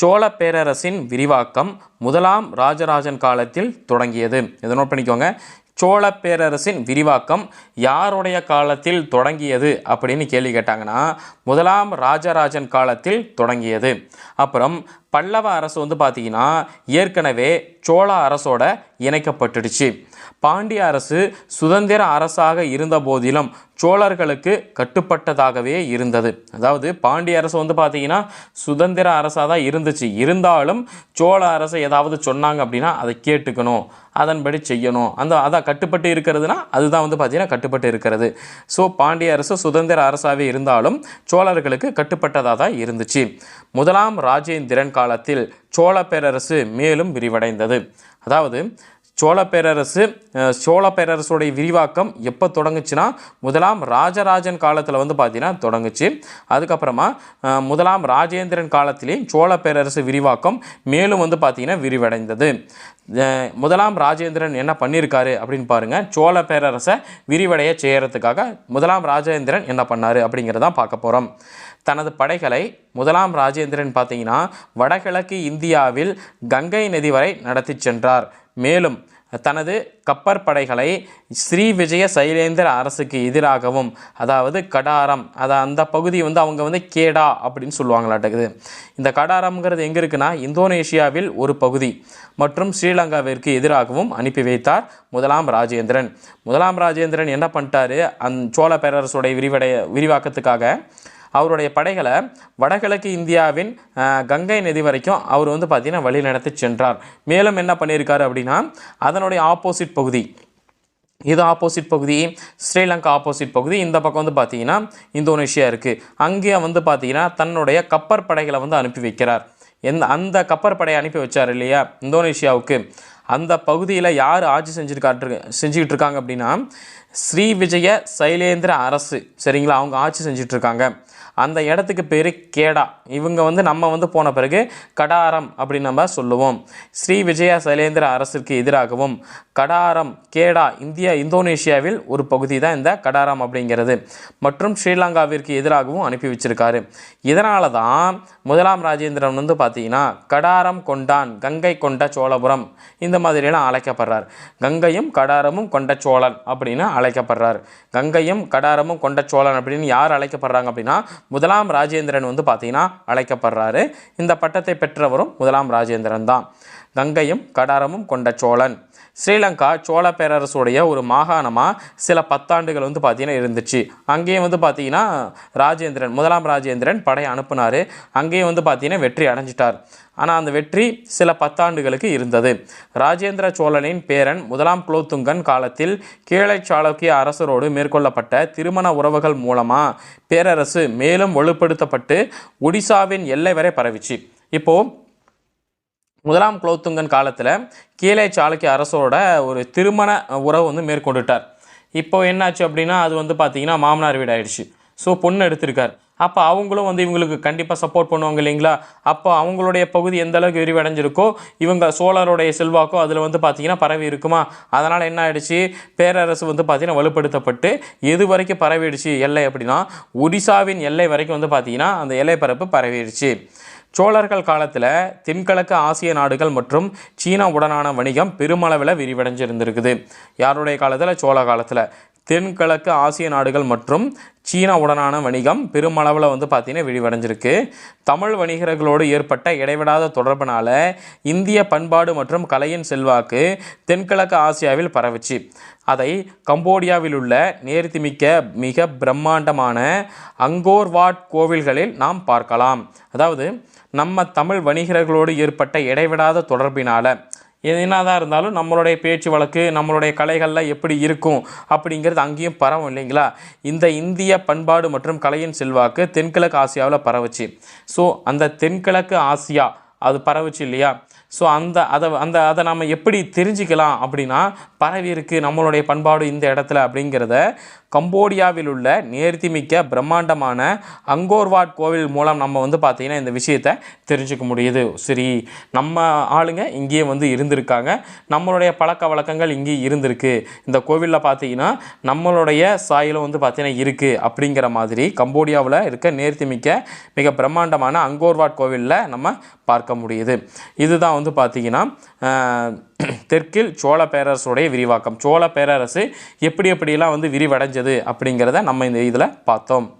சோழ பேரரசின் விரிவாக்கம் முதலாம் ராஜராஜன் காலத்தில் தொடங்கியது. இதை நோட் பண்ணிக்கோங்க. சோழ பேரரசின் விரிவாக்கம் யாருடைய காலத்தில் தொடங்கியது அப்படின்னு கேள்வி கேட்டாங்கன்னா முதலாம் ராஜராஜன் காலத்தில் தொடங்கியது. அப்புறம் பல்லவ அரசு வந்து பார்த்திங்கன்னா ஏற்கனவே சோழ அரசோட இணைக்கப்பட்டுடுச்சு. பாண்டிய அரசு சுதந்திர அரசாக இருந்த போதிலும் சோழர்களுக்கு கட்டுப்பட்டதாகவே இருந்தது. அதாவது பாண்டிய அரசு வந்து பார்த்தீங்கன்னா சுதந்திர அரசாக தான் இருந்துச்சு. இருந்தாலும் சோழ அரசு ஏதாவது சொன்னாங்க அப்படின்னா அதை கேட்டுக்கணும். அதன்படி செய்யணும். அந்த அதான் கட்டுப்பட்டு இருக்கிறதுனா அதுதான் வந்து பார்த்தீங்கன்னா கட்டுப்பட்டு இருக்கிறது. ஸோ பாண்டிய அரசு சுதந்திர அரசாகவே இருந்தாலும் சோழர்களுக்கு கட்டுப்பட்டதாக தான் இருந்துச்சு. முதலாம் ராஜேந்திரன் காலத்தில் சோழ பேரரசு மேலும் விரிவடைந்தது. அதாவது சோழ பேரரசு சோழ பேரரசுடைய விரிவாக்கம் எப்போ தொடங்குச்சுன்னா முதலாம் ராஜராஜன் காலத்தில் வந்து பார்த்தீங்கன்னா தொடங்குச்சு. அதுக்கப்புறமா முதலாம் ராஜேந்திரன் காலத்திலேயும் சோழ பேரரசு விரிவாக்கம் மேலும் வந்து பார்த்தீங்கன்னா விரிவடைந்தது. முதலாம் ராஜேந்திரன் என்ன பண்ணியிருக்காரு அப்படின்னு பாருங்க சோழ பேரரசை விரிவடைய செய்கிறதுக்காக முதலாம் ராஜேந்திரன் என்ன பண்ணாரு அப்படிங்கிறதான் பார்க்க போகிறோம் தனது படைகளை முதலாம் ராஜேந்திரன் பார்த்தீங்கன்னா வடகிழக்கு இந்தியாவில் கங்கை நதி வரை நடத்தி சென்றார். மேலும் தனது கப்பற்படைகளை ஸ்ரீ விஜய சைலேந்திர அரசுக்கு எதிராகவும் அதாவது கடாரம் அதை அந்த பகுதி வந்து அவங்க வந்து கேடா அப்படின்னு சொல்லுவாங்களாட்டுக்குது. இந்த கடாரம்ங்கிறது எங்கே இருக்குன்னா இந்தோனேஷியாவில் ஒரு பகுதி மற்றும் ஸ்ரீலங்காவிற்கு எதிராகவும் அனுப்பி வைத்தார் முதலாம் ராஜேந்திரன். முதலாம் ராஜேந்திரன் என்ன பண்ணிட்டாரு? அந் சோழ பேரரசுடைய விரிவடைய விரிவாக்கத்துக்காக அவருடைய படைகளை வடகிழக்கு இந்தியாவின் கங்கை நதி வரைக்கும் அவர் வந்து பார்த்திங்கன்னா வழி நடத்தி சென்றார். மேலும் என்ன பண்ணியிருக்காரு அப்படின்னா அதனுடைய ஆப்போசிட் பகுதி இது ஆப்போசிட் பகுதி ஸ்ரீலங்கா ஆப்போசிட் பகுதி இந்த பக்கம் வந்து பார்த்தீங்கன்னா இந்தோனேஷியா இருக்குது அங்கே வந்து பார்த்தீங்கன்னா தன்னுடைய கப்பற்படைகளை வந்து அனுப்பி வைக்கிறார். எந்த அந்த கப்பற்படையை அனுப்பி வச்சார் இல்லையா இந்தோனேஷியாவுக்கு. அந்த பகுதியில் யார் ஆட்சி செஞ்சுருக்காட்டு செஞ்சுக்கிட்டு இருக்காங்க அப்படின்னா ஸ்ரீ விஜய சைலேந்திர அரசு சரிங்களா அவங்க ஆட்சி செஞ்சிட்ருக்காங்க அந்த இடத்துக்கு பேர் கேடா. இவங்க வந்து நம்ம வந்து போன பிறகு கடாரம் அப்படின்னு நம்ம சொல்லுவோம். ஸ்ரீ விஜயா சைலேந்திர அரசுக்கு எதிராகவும் கடாரம் கேடா இந்தியா இந்தோனேஷியாவில் ஒரு பகுதி தான் இந்த கடாரம் அப்படிங்கிறது. மற்றும் ஸ்ரீலங்காவிற்கு எதிராகவும் அனுப்பி வச்சிருக்காரு. இதனால தான் முதலாம் ராஜேந்திரன் வந்து பார்த்தீங்கன்னா கடாரம் கொண்டான் கங்கை கொண்ட சோழபுரம் இந்த மாதிரியெல்லாம் அழைக்கப்படுறார். கங்கையும் கடாரமும் கொண்ட சோழன் அப்படின்னு அழைக்கப்படுறார். கங்கையும் கடாரமும் கொண்ட சோழன் அப்படின்னு யார் அழைக்கப்படுறாங்க அப்படின்னா முதலாம் ராஜேந்திரன் வந்து பார்த்தீங்கன்னா அழைக்கப்படுறாரு. இந்த பட்டத்தை பெற்றவரும் முதலாம் ராஜேந்திரன் தான். கங்கையும் கடாரமும் கொண்ட சோழன். ஸ்ரீலங்கா சோழ பேரரசுடைய ஒரு மாகாணமாக சில பத்தாண்டுகள் வந்து பார்த்தீங்கன்னா இருந்துச்சு. அங்கேயும் வந்து பார்த்தீங்கன்னா ராஜேந்திரன் முதலாம் ராஜேந்திரன் படை அனுப்புனார். அங்கேயும் வந்து பார்த்தீங்கன்னா வெற்றி அடைஞ்சிட்டார். ஆனால் அந்த வெற்றி சில பத்தாண்டுகளுக்கு இருந்தது. ராஜேந்திர சோழனின் பேரன் முதலாம் குலோத்துங்கன் காலத்தில் கீழை சாளுக்கிய அரசரோடு மேற்கொள்ளப்பட்ட திருமண உறவுகள் மூலமாக பேரரசு மேலும் வலுப்படுத்தப்பட்டு ஒடிசாவின் எல்லை வரை பரவிச்சு. இப்போது முதலாம் குலோத்துங்கன் காலத்தில் கீழே சாளுக்கிய அரசோட ஒரு திருமண உறவு வந்து மேற்கொண்டுட்டார். இப்போ என்னாச்சு அப்படின்னா அது வந்து பார்த்தீங்கன்னா மாமனார் வீடு ஆயிடுச்சு. ஸோ பொண்ணு எடுத்திருக்கார். அப்போ அவங்களும் வந்து இவங்களுக்கு கண்டிப்பாக சப்போர்ட் பண்ணுவாங்க இல்லைங்களா? அப்போ அவங்களுடைய பகுதி எந்த அளவுக்கு விரிவடைஞ்சிருக்கோ இவங்க சோழருடைய செல்வாக்கோ அதில் வந்து பார்த்தீங்கன்னா பரவி இருக்குமா? அதனால் என்ன ஆயிடுச்சு? பேரரசு வந்து பார்த்திங்கன்னா வலுப்படுத்தப்பட்டு எது வரைக்கும் பரவிடுச்சு எல்லை அப்படின்னா ஒடிசாவின் எல்லை வரைக்கும் வந்து பார்த்தீங்கன்னா அந்த எல்லை பரப்பு பரவிடுச்சு. சோழர்கள் காலத்தில் தென்கிழக்கு ஆசிய நாடுகள் மற்றும் சீனா உடனான வணிகம் பெருமளவில் விரிவடைஞ்சிருந்திருக்குது. யாருடைய காலத்தில்? சோழ காலத்தில். தென்கிழக்கு ஆசிய நாடுகள் மற்றும் சீனா உடனான வணிகம் பெருமளவில் வந்து பார்த்திங்கன்னா விரிவடைஞ்சிருக்கு. தமிழ் வணிகர்களோடு ஏற்பட்ட இடைவிடாத தொடர்பினால் இந்திய பண்பாடு மற்றும் கலையின் செல்வாக்கு தென்கிழக்கு ஆசியாவில் பரவுச்சு. அதை கம்போடியாவில் உள்ள நேர்த்திமிக்க மிக பிரம்மாண்டமான அங்கோர்வாட் கோவில்களில் நாம் பார்க்கலாம். அதாவது நம்ம தமிழ் வணிகர்களோடு ஏற்பட்ட இடைவிடாத தொடர்பினால் என்னதான் இருந்தாலும் நம்மளுடைய பேச்சு வழக்கு நம்மளுடைய கலைகள்லாம் எப்படி இருக்கும் அப்படிங்கிறது அங்கேயும் பரவும் இல்லைங்களா? இந்த இந்திய பண்பாடு மற்றும் கலையின் செல்வாக்கு தென்கிழக்கு ஆசியாவில் பரவுச்சு. ஸோ அந்த தென்கிழக்கு ஆசியா அது பரவுச்சு இல்லையா? ஸோ அந்த அதை அந்த அதை நம்ம எப்படி தெரிஞ்சுக்கலாம் அப்படின்னா பரவி இருக்கு நம்மளுடைய பண்பாடு இந்த இடத்துல அப்படிங்கிறத கம்போடியாவில் உள்ள நேர்த்திமிக்க பிரம்மாண்டமான அங்கோர்வாட் கோவில் மூலம் நம்ம வந்து பார்த்திங்கன்னா இந்த விஷயத்தை தெரிஞ்சுக்க முடியுது. சரி நம்ம ஆளுங்க இங்கேயே வந்து இருந்திருக்காங்க. நம்மளுடைய பழக்க வழக்கங்கள் இங்கே இருந்திருக்கு. இந்த கோவிலில் பார்த்தீங்கன்னா நம்மளுடைய சாயலும் வந்து பார்த்தீங்கன்னா இருக்குது அப்படிங்கிற மாதிரி கம்போடியாவில் இருக்க நேர்த்திமிக்க மிக பிரம்மாண்டமான அங்கோர்வாட் கோவிலில் நம்ம பார்க்க முடியுது. இதுதான் வந்து பார்த்திங்கன்னா தெற்கில் சோழ பேரரசுடைய விரிவாக்கம். சோழ பேரரசு எப்படி எப்படியெல்லாம் வந்து விரிவடைஞ்சது? அப்படிங்கிறத நம்ம இந்த இதில் பார்த்தோம்.